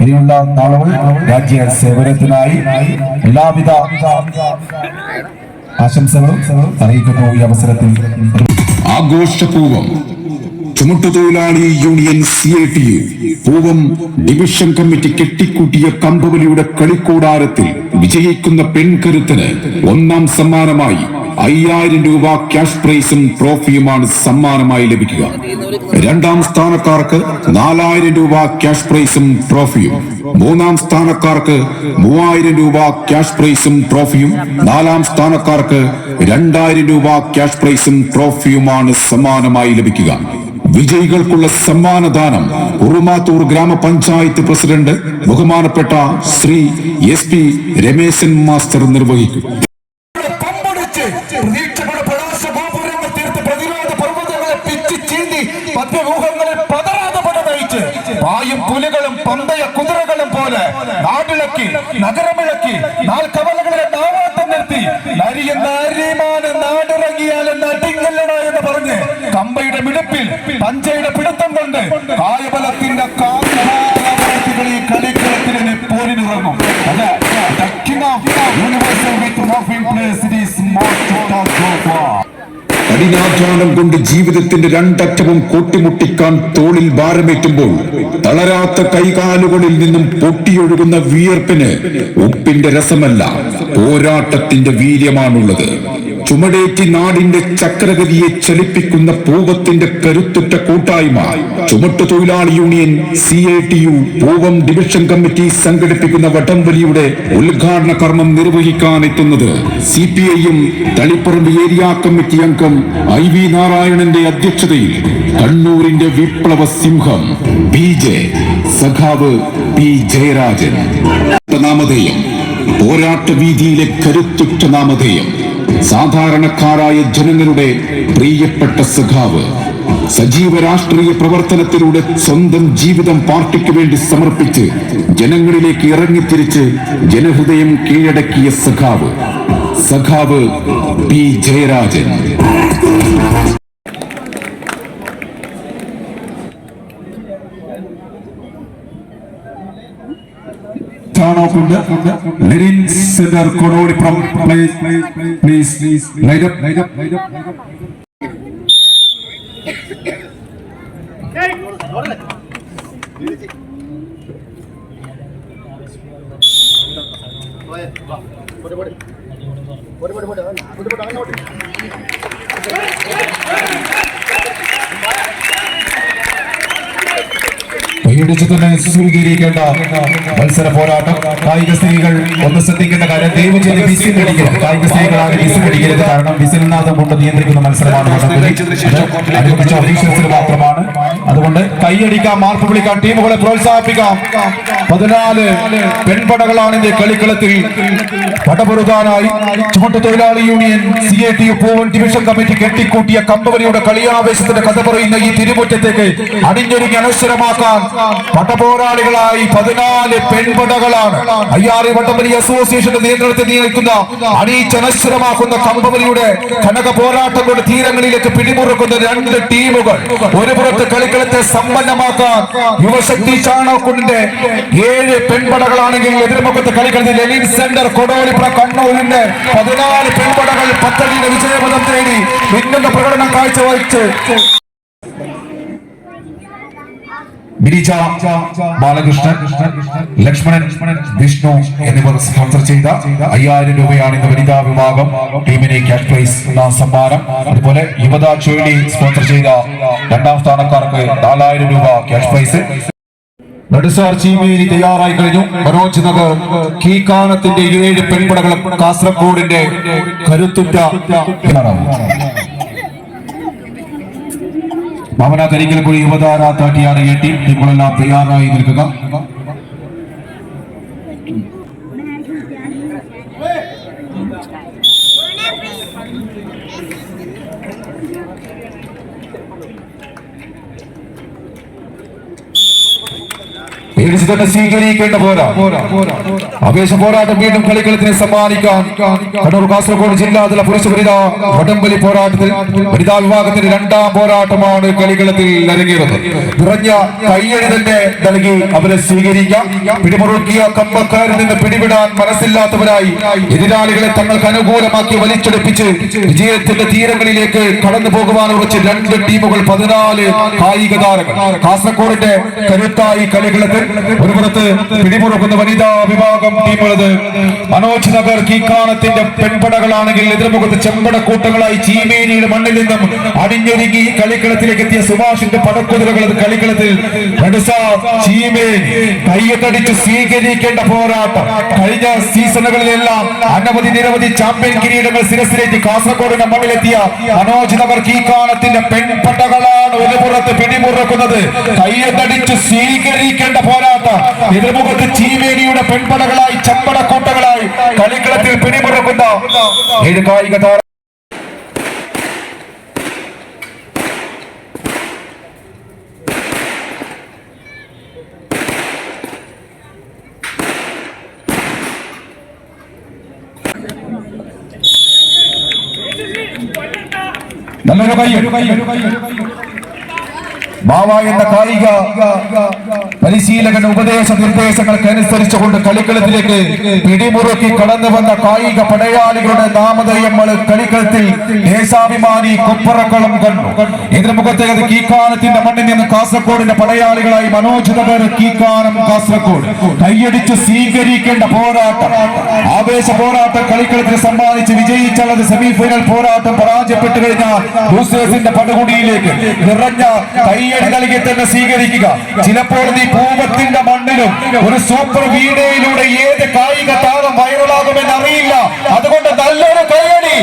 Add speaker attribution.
Speaker 1: ഇനിയുള്ള നാളുകൾ രാജ്യ സേവനത്തിനായി എല്ലാവിധ ആശംസകളും അറിയിക്കുന്നു ഈ അവസരത്തിൽ.
Speaker 2: ആഘോഷപൂർവം ചുമട്ടുതൊഴിലാളി union C A T U Poovam division committee കെട്ടിക്കൂട്ടിയ കമ്പവലിയുടെ കളിക്കൂടാരത്തിൽ വിജയിക്കുന്ന പെൺകരുത്തിന് ഒന്നാം സമ്മാനമായി അയ്യായിരം രൂപ ക്യാഷ് പ്രൈസും ട്രോഫിയുമാണ് സമ്മാനമായി ലഭിക്കുക. രണ്ടാം സ്ഥാനക്കാർക്ക് നാലായിരം രൂപ ക്യാഷ് പ്രൈസും ട്രോഫിയും. മൂന്നാം സ്ഥാനക്കാർക്ക് മൂവായിരം രൂപ ക്യാഷ് പ്രൈസും ട്രോഫിയും. നാലാം സ്ഥാനക്കാർക്ക് രണ്ടായിരം രൂപ ക്യാഷ് പ്രൈസും ട്രോഫിയുമാണ് സമ്മാനമായി ലഭിക്കുക. വിജയികൾക്കുള്ള സമ്മാനദാനം ഉറുമാത്തൂർ ഗ്രാമപഞ്ചായത്ത് പ്രസിഡന്റ് ബഹുമാനപ്പെട്ട Shri S P Rameshan master നിർവഹിക്കും.
Speaker 3: പുലികളും പമ്പയ കുതിരകളും പോലെ നാടിളക്കി നഗരമിളക്കി നാൾ കവലകളെ നാവാട്ടം നിർത്തി നരിയെന്ന നാടിറങ്ങിയാൽ എന്ന് അടിങ്ങല്ലട എന്ന് പറഞ്ഞ് കമ്പയുടെ മിടുപ്പിൽ പഞ്ചയുടെ പിടുത്തം കൊണ്ട് കായബലത്തിന്റെ
Speaker 2: കഠിനാധ്വാനം കൊണ്ട് ജീവിതത്തിന്റെ രണ്ടറ്റവും കൂട്ടിമുട്ടിക്കാൻ തോളിൽ ഭാരമേറ്റുമ്പോൾ തളരാത്ത കൈകാലുകളിൽ നിന്നും പൊട്ടിയൊഴുകുന്ന വിയർപ്പിന് ഉപ്പിന്റെ രസമല്ല പോരാട്ടത്തിന്റെ വീര്യമാണുള്ളത്. ചുമടേറ്റി നാടിന്റെ ചക്രഗതിയെ ചലിപ്പിക്കുന്ന പൂവത്തിന്റെ കരുത്തുറ്റ കൂട്ടായ്മ. ചുമട്ടു തൊഴിലാളി union C I T U Poovam division committee സംഘടിപ്പിക്കുന്ന വടംവലിയുടെ ഉദ്ഘാടന കർമ്മം നിർവഹിക്കാൻ എത്തുന്നത് സി പി ഐയും തളിപ്പറമ്പ് ഏരിയ കമ്മിറ്റി അംഗം ഐ വി നാരായണന്റെ അധ്യക്ഷതയിൽ കണ്ണൂരിന്റെ വിപ്ലവ സിംഹം ബി ജെ സഖാവ് പി ജയരാജൻ. നാമധേയം. പോരാട്ട വീതിയിലെ കരുത്തുറ്റ നാമധേയം. സാധാരണക്കാരായ ജനങ്ങളുടെ പ്രിയപ്പെട്ട സഖാവ് സജീവ രാഷ്ട്രീയ പ്രവർത്തനത്തിലൂടെ സ്വന്തം ജീവിതം പാർട്ടിക്ക് വേണ്ടി സമർപ്പിച്ച് ജനങ്ങളിലേക്ക് ഇറങ്ങിത്തിരിച്ച് ജനഹൃദയം കീഴടക്കിയ സഖാവ് സഖാവ് P Jayarajan.
Speaker 1: Turn off the Lenin Center Kodoli from please, please, please, light up, light കൈയടിച്ചു തന്നെ സൂചിരിക്കേണ്ട മത്സര പോരാട്ടം. കായിക സ്ത്രീകൾ ഒന്ന് ശ്രദ്ധിക്കേണ്ട കാര്യം ദൈവം ചെയ്ത് വിസിൽ അടിക്കരുത് കായിക സ്ത്രീകളാണ് വിസിൽ അടിക്കരുത് കാരണം വിസിൽനാഥം കൊണ്ട് നിയന്ത്രിക്കുന്ന മത്സരമാണ് അനുവദിച്ച ഒഫീഷ്യൽസിന് മാത്രമാണ്. അതുകൊണ്ട് കൈയടിക്കാം മാർപ്പ് വിളിക്കാം ടീമുകളെ പ്രോത്സാഹിപ്പിക്കാം. പതിനാല് പെൺപടകളാണ് ഇന്ത്യ കളിക്കളത്തിൽ. പടപൊരുതാനായി ചുമട്ട് തൊഴിലാളി union C A T Poovam division committee കെട്ടിക്കൂട്ടിയ കമ്പവരിയുടെ കളിയാവേശത്തിന്റെ കഥ പറയുന്ന ഈ തിരുമുറ്റത്തേക്ക് അണിഞ്ഞൊരുങ്ങി അനശ്വരമാക്കാൻ പടപോരാളികളായി പതിനാല് പെൺപടകളാണ്. അയ്യാറി വട്ടംവലി അസോസിയേഷന്റെ നിയന്ത്രണത്തിൽ നിയമിക്കുന്ന അണീച്ചനശ്വരമാക്കുന്ന കമ്പവലിയുടെ കനക പോരാട്ടങ്ങളുടെ തീരങ്ങളിലേക്ക് പിടിമുറുക്കുന്ന രണ്ട് ടീമുകൾ ഒരു പുറത്ത് കളിക്കളത്തെ സമ്പന്നമാക്കാൻ യുവശക്തി ചാണകക്കുണ്ടിന്റെ ഏഴ് പെൺപടകളാണെങ്കിൽ എതിർമുഖത്ത് കളിക്കളത്തിൽ ലെനിൻ സെന്റർ കൊടോലിപ്പുറ കണ്ണൂരിന്റെ പതിനാല് പെൺപടകൾ പദ്ധതിയുടെ വിജയപദം തേടി മിന്നുന്ന പ്രകടനം കാഴ്ചവെച്ച് ഗിരിജ ബാലകൃഷ്ണൻ ലക്ഷ്മണൻ വിഷ്ണു എന്നിവർ സ്പോൺസർ ചെയ്ത അയ്യായിരം രൂപയാണ് ഇന്ന് വനിതാ വിഭാഗം ടീമിനെ ക്യാഷ് പ്രൈസ് സമ്മാനം. അതുപോലെ യുവത ചുഴലി സ്പോൺസർ ചെയ്ത രണ്ടാം സ്ഥാനക്കാർക്ക് നാലായിരം രൂപ ക്യാഷ് പ്രൈസ് തയ്യാറായി കഴിഞ്ഞു. മനോജ് നഗർ കീക്കാനത്തിന്റെ ഏഴ് പെൺപടകളും കാസർഗോഡിന്റെ കരുത്തുറ്റ മാമന കരിക്കൽക്കുഴി യുവതാര താട്ടിയാണ് എ ടീം ടീമുകളെല്ലാം തയ്യാറായി നിൽക്കുക. പേടിച്ചു തന്നെ സ്വീകരിക്കേണ്ട പോരാ. അപേക്ഷ പോരാട്ടം വീണ്ടും കളിക്കളത്തിന് സമ്മാനിക്കാൻ കണ്ണൂർ കാസർഗോഡ് ജില്ലാതല പുരുഷ വനിതാ വടംവലി പോരാട്ടത്തിൽ വനിതാ വിഭാഗത്തിന്റെ രണ്ടാം പോരാട്ടമാണ് കളിക്കളത്തിൽ അരങ്ങേറുന്നത്. നിറഞ്ഞ കയ്യടി തന്നെ നൽകി അവരെ സ്വീകരിക്കാം. പിടിമുറുക്കിയ കമ്പക്കാരിൽ നിന്ന് പിടിവിടാൻ മനസ്സില്ലാത്തവരായി എതിരാളികളെ തങ്ങൾക്ക് അനുകൂലമാക്കി വലിച്ചെടുപ്പിച്ച് വിജയത്തിന്റെ തീരങ്ങളിലേക്ക് കടന്നു പോകുവാൻ ഉറച്ച് രണ്ട് ടീമുകൾ പതിനാല് കായിക താരങ്ങൾ കാസർഗോഡിന്റെ കരുത്തായി കളികളത്തിൽ ഒരു പുറത്ത് പിടിമുറുക്കുന്ന വനിതാ വിഭാഗം ടീമുള്ളത് മനോജ് നഗർ കീക്കാണത്തിന്റെ പെൺപടകളാണെങ്കിൽ എതിർമുഖത്ത് ചെമ്പടക്കൂട്ടങ്ങളായി ചീമേനിയുടെ മണ്ണിൽ നിന്നും അടിഞ്ഞൊരുങ്ങി കളിക്കളത്തിലേക്ക് എത്തിയ സുഭാഷിന്റെ പടക്കുതിരകൾ കളിക്കളത്തിൽ. കയ്യത്തടിച്ച് സ്വീകരിക്കേണ്ട പോരാട്ടം. കഴിഞ്ഞ സീസണുകളിലെല്ലാം അനവധി നിരവധി ചാമ്പ്യൻ കിരീടങ്ങൾ സിരസിലേക്ക് കാസർഗോഡിന്റെ മണ്ണിലെത്തിയ മനോജ് നഗർ കീക്കാണത്തിന്റെ പെൺപടകളാണ് ഒരു പുറത്ത് പിടിമുറുക്കുന്നത്. കയ്യത്തടിച്ച് സ്വീകരിക്കേണ്ട പോരാട്ടം എതിർമുഖത്ത് ചീവേലിയുടെ പെൺപടകളായി ചമ്പടക്കൂട്ടങ്ങളായി കളിക്കളത്തിൽ പിടിമുറുക്കുന്ന ഏഴ് കായിക താര നല്ലൊരു കൈ ബാവ എന്ന കായിക പരിശീലകൻ ഉപദേശ നിർദ്ദേശങ്ങൾക്ക് അനുസരിച്ചുകൊണ്ട് കളിക്കളത്തിലേക്ക് പിടിമുറുക്കി കടന്നു വന്ന കായിക പടയാളികളുടെ നാമധേയങ്ങൾ കളിക്കളത്തിൽ ദേശാഭിമാനി കൊപ്പറക്കളം കണ്ടു. എതിർമുഖത്തേക്ക് കീക്കാനത്തിന്റെ മണ്ണിൽ നിന്ന് കാസർഗോഡിന്റെ പടയാളികളായി മനോജിത പേര് കീക്കാനം കാസർഗോഡ്. കൈയടിച്ച് സ്വീകരിക്കേണ്ട പോരാട്ടം. ആവേശ പോരാട്ടം കളിക്കളത്തിൽ സമ്മാനിച്ച് വിജയിച്ചുള്ളത് സെമിഫൈനൽ പോരാട്ടം പരാജയപ്പെട്ടു കഴിഞ്ഞാൽ ലൂസേഴ്സിന്റെ പടുകുടിയിലേക്ക് നിറഞ്ഞ കൈയടി നൽകി തന്നെ സ്വീകരിക്കുക. ചിലപ്പോൾ നീ പൂവത്തിന്റെ മണ്ണിലും ഒരു സൂപ്പർ വീഡിയോയിലൂടെ ഏത് കായിക താരം വൈറലാകുമെന്ന് അറിയില്ല. അതുകൊണ്ട് നല്ലൊരു കൈയടി